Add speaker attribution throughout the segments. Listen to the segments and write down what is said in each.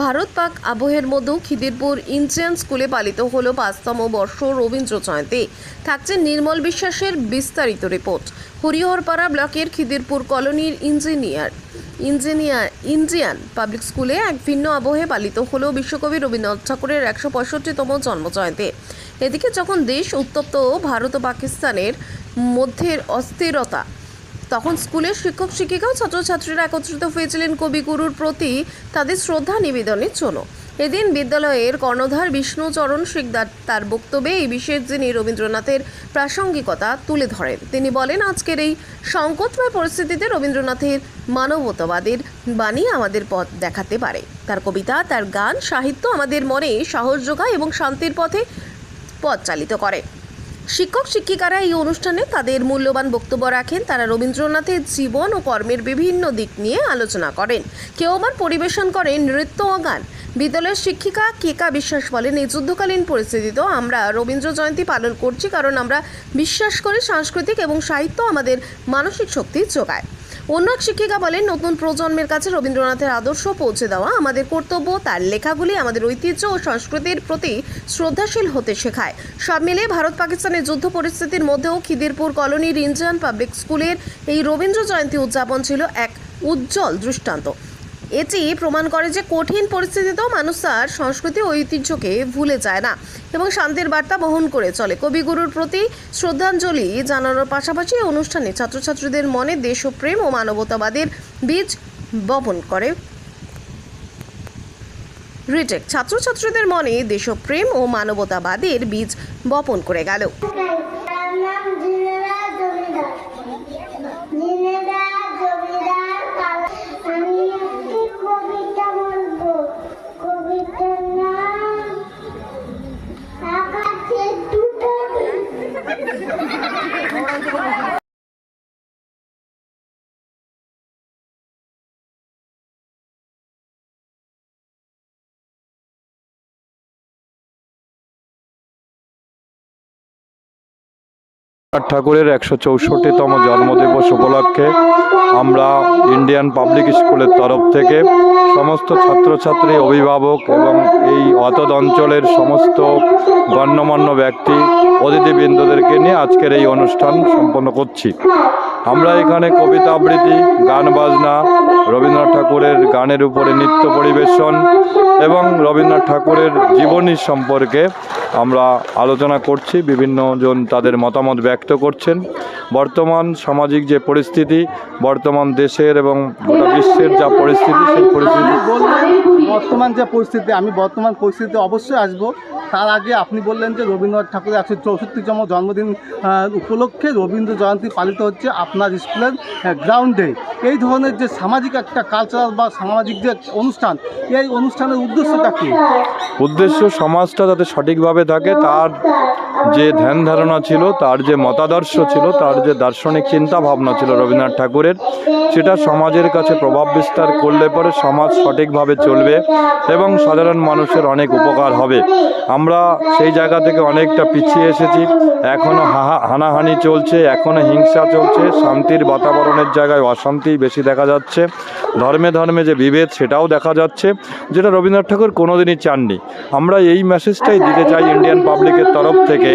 Speaker 1: ভারত পাক আবহের মধ্যেও খিদিরপুর ইন্ডিয়ান স্কুলে পালিত হলো পাঁচতম বর্ষ রবীন্দ্র জয়ন্তী। থাকছে নির্মল বিশ্বাসের বিস্তারিত রিপোর্ট। হরিহরপাড়া ব্লকের খিদিরপুর কলোনির ইঞ্জিনিয়ার ইঞ্জিনিয়ার, ইন্ডিয়ান পাবলিক স্কুলে এক ভিন্ন আবহে পালিত হলো বিশ্বকবি রবীন্দ্রনাথ ঠাকুরের একশো পঁয়ষট্টিতম জন্মজয়ন্তী। এদিকে যখন দেশ উত্তপ্ত, ভারত ও পাকিস্তানের মধ্যের অস্থিরতা তখন স্কুলের শিক্ষক শিক্ষিকা ছাত্রছাত্রীরা একত্রিত হয়েছিলেন কবিগুরুর প্রতি তাদের শ্রদ্ধা নিবেদনের জন্য এদিন বিদ্যালয়ের কর্ণধার বিষ্ণুচরণ শিকদার তার বক্তব্যে এই বিশেষ দিনে রবীন্দ্রনাথের প্রাসঙ্গিকতা তুলে ধরেন। তিনি বলেন, আজকের এই সংকটময় পরিস্থিতিতে রবীন্দ্রনাথের মানবতাবাদের বাণী আমাদের পথ দেখাতে পারে। তার কবিতা, তার গান, সাহিত্য আমাদের মনে সাহস যোগায় এবং শান্তির পথে পথ চালিত করে। শিক্ষক শিক্ষিকারা এই অনুষ্ঠানে তাদের মূল্যবান বক্তব্য রাখেন। তারা রবীন্দ্রনাথের জীবন ও কর্মের বিভিন্ন দিক নিয়ে আলোচনা করেন। কেউ আবার পরিবেশন করেন নৃত্য ও গান। বিদ্যালয়ের শিক্ষিকা কেকা বিশ্বাস বলেন, এই যুদ্ধকালীন পরিস্থিতিতেও আমরা রবীন্দ্র জয়ন্তী পালন করছি, কারণ আমরা বিশ্বাস করি সাংস্কৃতিক এবং সাহিত্য আমাদের মানসিক শক্তি যোগায়। অন্য এক শিক্ষিকা বলেন, নতুন প্রজন্মের কাছে রবীন্দ্রনাথের আদর্শ পৌঁছে দেওয়া আমাদের কর্তব্য। তার লেখাগুলি আমাদের ঐতিহ্য ও সংস্কৃতির প্রতি শ্রদ্ধাশীল হতে শেখায়। সব মিলিয়ে ভারত পাকিস্তানের যুদ্ধ পরিস্থিতির মধ্যেও খিদিরপুর কলোনির ইন্ডিয়ান পাবলিক স্কুলের এই রবীন্দ্র জয়ন্তী উদযাপন ছিল এক উজ্জ্বল দৃষ্টান্ত। এটি প্রমাণ করে যে কঠিন পরিস্থিতিতেও মানুষ তার সংস্কৃতি ঐতিহ্যকে ভুলে যায় না এবং শান্তির বার্তা বহন করে চলে। কবিগুরুর প্রতি শ্রদ্ধাঞ্জলি জানানোর পাশাপাশি অনুষ্ঠানে ছাত্রছাত্রীদের মনে দেশপ্রেম ও মানবতাবাদের বীজ বপন করে। রিটেক, ছাত্রছাত্রীদের মনে দেশপ্রেম ও মানবতাবাদের বীজ বপন করে গেল।
Speaker 2: ঠাকুরের একশো চৌষট্টিতম জন্মদিবস উপলক্ষে আমরা ইন্ডিয়ান পাবলিক স্কুলের তরফ থেকে সমস্ত ছাত্রছাত্রী, অভিভাবক এবং এই অতদ অঞ্চলের সমস্ত গণ্যমান্য ব্যক্তি, অতিথিবৃন্দদেরকে নিয়ে আজকের এই অনুষ্ঠান সম্পন্ন করছি। আমরা এখানে কবিতা আবৃত্তি, গান বাজনা, রবীন্দ্রনাথ ঠাকুরের গানের উপরে নৃত্য পরিবেশন এবং রবীন্দ্রনাথ ঠাকুরের জীবনী সম্পর্কে আমরা আলোচনা করছি। বিভিন্ন জন তাদের মতামত ব্যক্ত করছেন। বর্তমান সামাজিক যে পরিস্থিতি, বর্তমান দেশের এবং গোটা বিশ্বের যা পরিস্থিতি, সেই পরিস্থিতি
Speaker 3: বর্তমান যে পরিস্থিতি, আমি বর্তমান পরিস্থিতিতে অবশ্যই আসব। তার আগে আপনি বললেন যে রবীন্দ্রনাথ ঠাকুরের একশো চৌষট্টিতম জন্মদিন উপলক্ষে রবীন্দ্র জয়ন্তী পালিত হচ্ছে। আপনার স্কুলের গ্রাউন্ডে এই ধরনের যে সামাজিক একটা কালচারাল বা সামাজিক যে অনুষ্ঠান, এই অনুষ্ঠানের উদ্দেশ্যটা কী?
Speaker 2: উদ্দেশ্য সমাজটা যাতে সঠিকভাবে থাকে, তার যে ধ্যান ধারণা ছিল, তার যে মতাদর্শ ছিল, তার যে দার্শনিক চিন্তা ভাবনা ছিল রবীন্দ্রনাথ ঠাকুরের, সেটা সমাজের কাছে প্রভাব বিস্তার করলে পরে সমাজ সঠিকভাবে চলবে এবং সাধারণ মানুষের অনেক উপকার হবে। আমরা সেই জায়গা থেকে অনেকটা পিছিয়ে এসেছি। এখনও হানাহানি চলছে এখনও হিংসা চলছে, শান্তির বাতাবরণের জায়গায় অশান্তি বেশি দেখা যাচ্ছে। ধর্মে ধর্মে যে বিভেদ, সেটাও দেখা যাচ্ছে, যেটা রবীন্দ্রনাথ ঠাকুর কোনোদিনই চাননি। আমরা এই মেসেজটাই দিতে চাই ইন্ডিয়ান পাবলিকের তরফ থেকে।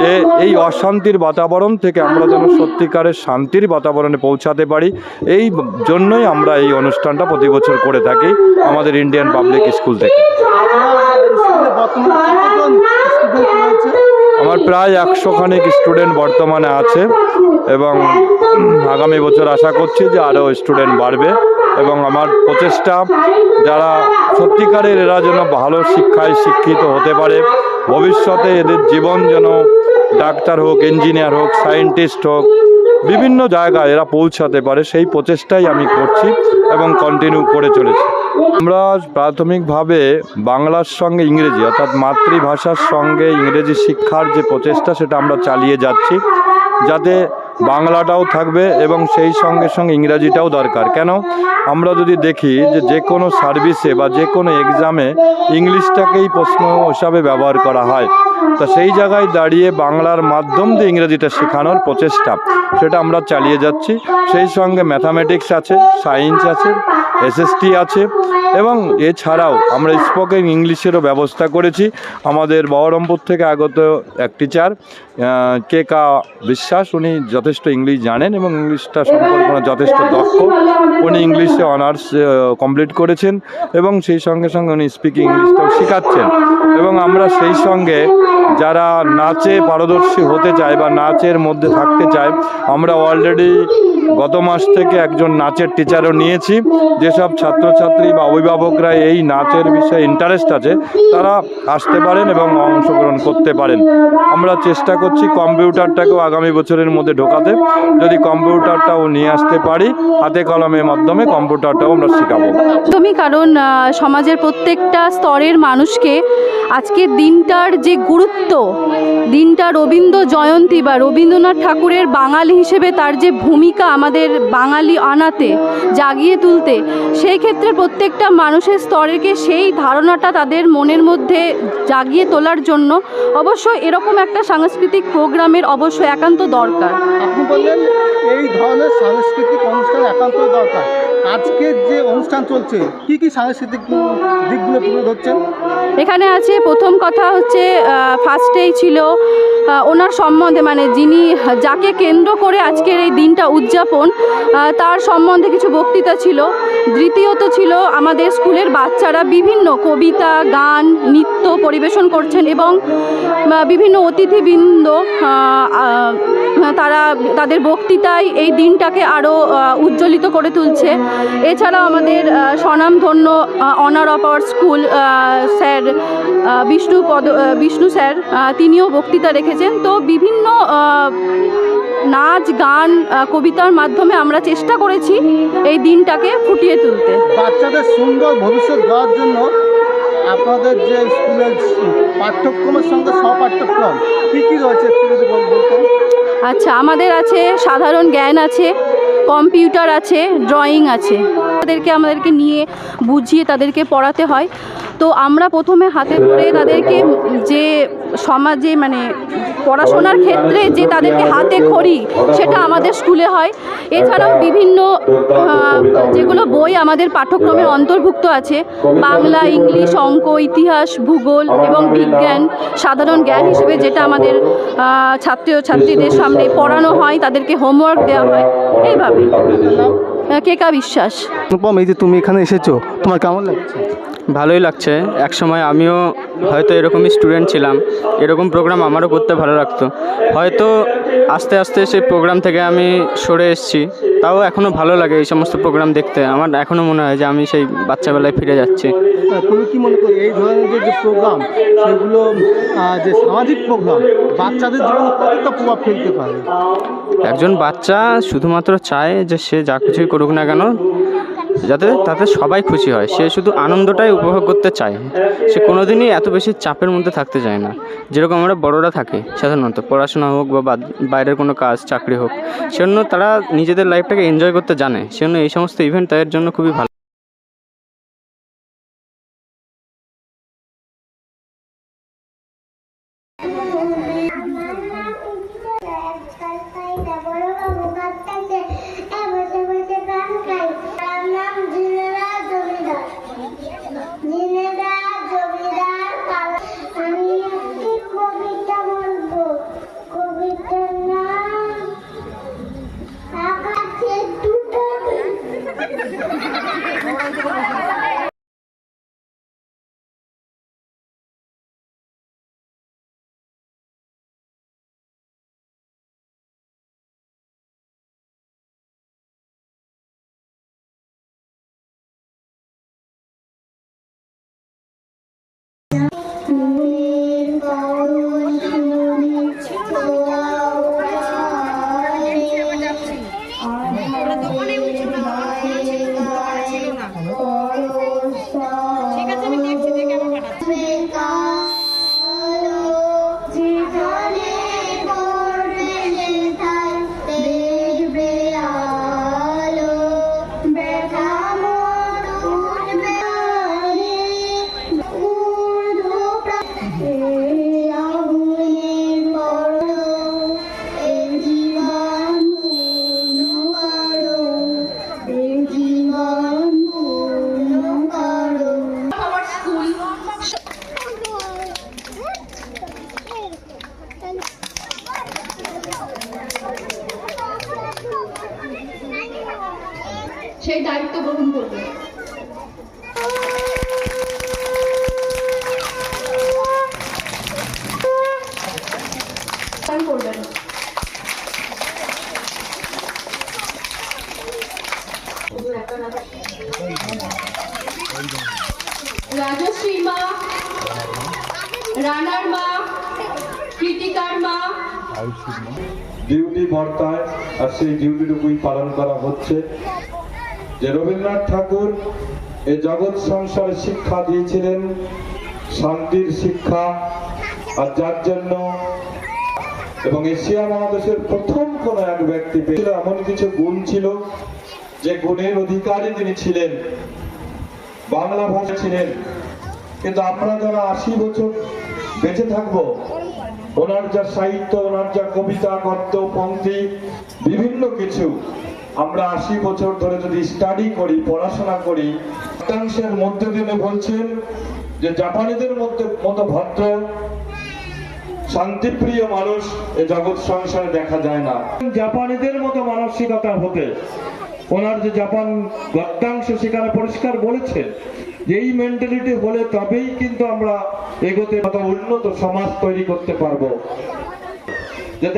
Speaker 2: যে এই অশান্তির বাতাবরণ থেকে আমরা যেন সত্যিকারের শান্তির বাতাবরণে পৌঁছাতে পারি, এই জন্যই আমরা এই অনুষ্ঠানটা প্রতি বছর করে থাকি আমাদের ইন্ডিয়ান পাবলিক স্কুল থেকে। আমার প্রায় একশো খানিক স্টুডেন্ট বর্তমানে আছে এবং আগামী বছর আশা করছি যে আরও স্টুডেন্ট বাড়বে এবং আমার প্রচেষ্টা যারা সত্যিকারের এরা যেন ভালো শিক্ষায় শিক্ষিত হতে পারে ভবিষ্যতে এদের জীবন যেন ডাক্তার হোক, ইঞ্জিনিয়ার হোক, সায়েন্টিস্ট হোক, বিভিন্ন জায়গায় এরা পৌঁছাতে পারে, সেই প্রচেষ্টাই আমি করছি এবং কন্টিনিউ করে চলেছি। আমরা প্রাথমিকভাবে বাংলার সঙ্গে ইংরেজি, অর্থাৎ মাতৃভাষার সঙ্গে ইংরেজি শিক্ষার যে প্রচেষ্টা, সেটা আমরা চালিয়ে যাচ্ছি, যাতে বাংলাটাও থাকবে এবং সেই সঙ্গে সঙ্গে ইংরাজিটাও দরকার। কেন? আমরা যদি দেখি যে যে কোনো সার্ভিসে বা যে কোনো এক্সামে ইংলিশটাকেই প্রশ্ন হিসাবে ব্যবহার করা হয়। তা সেই জায়গায় দাঁড়িয়ে বাংলার মাধ্যম দিয়ে ইংরেজিটা শেখানোর প্রচেষ্টা। সেটা আমরা চালিয়ে যাচ্ছি। সেই সঙ্গে ম্যাথামেটিক্স আছে, সায়েন্স আছে এসএসটি আছে এবং এছাড়াও আমরা স্পোকেন ইংলিশেরও ব্যবস্থা করেছি। আমাদের বহরমপুর থেকে আগত এক টিচার কে কা বিশ্বাস, উনি যথেষ্ট ইংলিশ জানেন এবং ইংলিশটা সম্পর্কে যথেষ্ট দক্ষ। উনি ইংলিশে অনার্স কমপ্লিট করেছেন এবং সেই সঙ্গে সঙ্গে উনি স্পিকিং ইংলিশটাও শেখাচ্ছেন। এবং আমরা সেই সঙ্গে যারা নাচে পারদর্শী হতে চায় বা নাচের মধ্যে থাকতে চায়, আমরা অলরেডি গত মাস থেকে একজন নাচের টিচারও নিয়েছি। যেসব ছাত্রছাত্রী বা অভিভাবকরা এই নাচের বিষয়ে ইন্টারেস্ট আছে, তারা আসতে পারেন এবং অংশগ্রহণ করতে পারেন। আমরা চেষ্টা করছি কম্পিউটারটাকেও আগামী বছরের মধ্যে ঢোকাতে। যদি কম্পিউটারটাও নিয়ে আসতে পারি, হাতে কলমের মাধ্যমে কম্পিউটারটাও আমরা শেখাবো।
Speaker 4: তুমি কারণ সমাজের প্রত্যেকটা স্তরের মানুষকে আজকের দিনটার যে গুরুত্ব, দিনটা রবীন্দ্র জয়ন্তী বা রবীন্দ্রনাথ ঠাকুরের বাঙালি হিসেবে তার যে ভূমিকা আমাদের বাঙালি আনাতে জাগিয়ে তুলতে সেই ক্ষেত্রে প্রত্যেকটা মানুষের স্তরেকে সেই ধারণাটা তাদের মনের মধ্যে জাগিয়ে তোলার জন্য অবশ্যই এরকম একটা সাংস্কৃতিক প্রোগ্রামের অবশ্যই একান্ত দরকার।
Speaker 3: আপনি বললেন এই ধরনের সাংস্কৃতিক অনুষ্ঠান একান্ত দরকার। আজকের যে অনুষ্ঠান চলছে কি কি সাংস্কৃতিক দিকগুলো তুলে ধরছেন?
Speaker 4: এখানে আছে প্রথম কথা হচ্ছে ফার্স্টেই ছিল ওনার সম্বন্ধে মানে যিনি যাকে কেন্দ্র করে আজকের এই দিনটা উদযাপন আহ, তার সম্বন্ধে কিছু বক্তৃতা ছিল। দ্বিতীয়ত ছিল আমাদের স্কুলের বাচ্চারা বিভিন্ন কবিতা গান নৃত্য পরিবেশন করছেন এবং বিভিন্ন অতিথিবৃন্দ তারা তাদের বক্তৃতায় এই দিনটাকে আরও উজ্জ্বলিত করে তুলছে। এছাড়াও আমাদের স্বনামধন্য honour of our school sir Bishnu Pada Bishnu sir তিনিও বক্তৃতা রেখেছেন। তো বিভিন্ন নাচ গান কবিতার মাধ্যমে আমরা চেষ্টা করেছি এই দিনটাকে ফুটিয়ে তুলতে।
Speaker 3: বাচ্চাদের সুন্দর ভবিষ্যৎ দেওয়ার জন্য আপনাদের যে স্কুলের পাঠ্যক্রমের সঙ্গে সপাঠ্যক্রম কী কী রয়েছে
Speaker 4: আচ্ছা আমাদের আছে সাধারণ জ্ঞান আছে কম্পিউটার আছে ড্রয়িং আছে। তাদেরকে আমাদেরকে নিয়ে বুঝিয়ে তাদেরকে পড়াতে হয়। তো আমরা প্রথমে হাতে ধরে তাদেরকে যে সমাজে মানে পড়াশোনার ক্ষেত্রে যে তাদেরকে হাতে খড়ি, সেটা আমাদের স্কুলে হয়। এছাড়াও বিভিন্ন যেগুলো বই আমাদের পাঠ্যক্রমে অন্তর্ভুক্ত আছে, বাংলা, ইংলিশ, অঙ্ক, ইতিহাস, ভূগোল এবং বিজ্ঞান, সাধারণ জ্ঞান হিসেবে যেটা আমাদের ছাত্র ছাত্রীদের সামনে পড়ানো হয়, তাদেরকে হোমওয়ার্ক দেওয়া হয়, এইভাবে। কেকা বিশ্বাস?
Speaker 3: তুমি এখানে এসেছ, তোমার কেমন লাগছে?
Speaker 5: ভালোই লাগছে। এক সময় আমিও হয়তো এরকমই স্টুডেন্ট ছিলাম। এরকম প্রোগ্রাম আমারও করতে ভালো লাগতো। হয়তো আস্তে আস্তে সেই প্রোগ্রাম থেকে আমি সরে এসেছি। তাও এখনও ভালো লাগে এই সমস্ত প্রোগ্রাম দেখতে। আমার এখনও মনে হয় যে আমি সেই বাচ্চাবেলায় ফিরে যাচ্ছি।
Speaker 3: তুমি কি মনে করো এই ধরনের যে যে প্রোগ্রাম সেগুলো যে সামাজিক প্রোগ্রাম বাচ্চাদের জীবনে কতটা প্রভাব ফেলতে পারে?
Speaker 5: একজন বাচ্চা শুধুমাত্র চায় যে সে যা কিছুই করুক না কেন যাতে তাতে সবাই খুশি হয়। সে শুধু আনন্দটাই উপভোগ করতে চায়। সে কোনো দিনই এত বেশি চাপের মধ্যে থাকতে চায় না। যেরকম আমরা বড়রা থাকি, সাধারণত পড়াশোনা হোক বা বাইরের কোনো কাজ, চাকরি হোক, সেজন্য তারা নিজেদের লাইফটাকে এনজয় করতে জানে। সেজন্য এই সমস্ত ইভেন্ট তাদের জন্য খুবই ভালো।
Speaker 4: সেই দায়িত্ব গ্রহণ করবে। রাজশ্রী মা, রানার মা কৃতিকার মা।
Speaker 2: ডিউটি বর্তায় আর সেই ডিউটিটুকুই পালন করা হচ্ছে। যে রবীন্দ্রনাথ ঠাকুর এ জগৎ সংসারে শিক্ষা দিয়েছিলেন, শান্তির শিক্ষা, আর যার জন্য এবং এশিয়া মহাদেশের প্রথম কোন এক ব্যক্তি পেয়েছিল এমন কিছু গুণ ছিল যে গুণের অধিকারী তিনি ছিলেন। বাংলা ভাষা ছিলেন। কিন্তু আমরা যারা আশি বছর বেঁচে থাকব, ওনার যা সাহিত্য, ওনার যা কবিতা, গদ্য, পঙ্ক্তি, বিভিন্ন কিছু আমরা আশি বছর ধরে যদি স্টাডি করি, পড়াশোনা করি শতাংশের মধ্যে দিয়ে বলছেন যে জাপানিদের মধ্যে মতো ভদ্র, শান্তিপ্রিয় মানুষ এ জগৎ সংসারে দেখা যায় না। জাপানিদের মতো মানসিকতা হতে ওনার যে জাপান গদ্যাংশ সেখানে পরিষ্কার বলেছেন এই মেন্টালিটি হলে তবেই কিন্তু আমরা এগোতে উন্নত সমাজ তৈরি করতে পারব। যে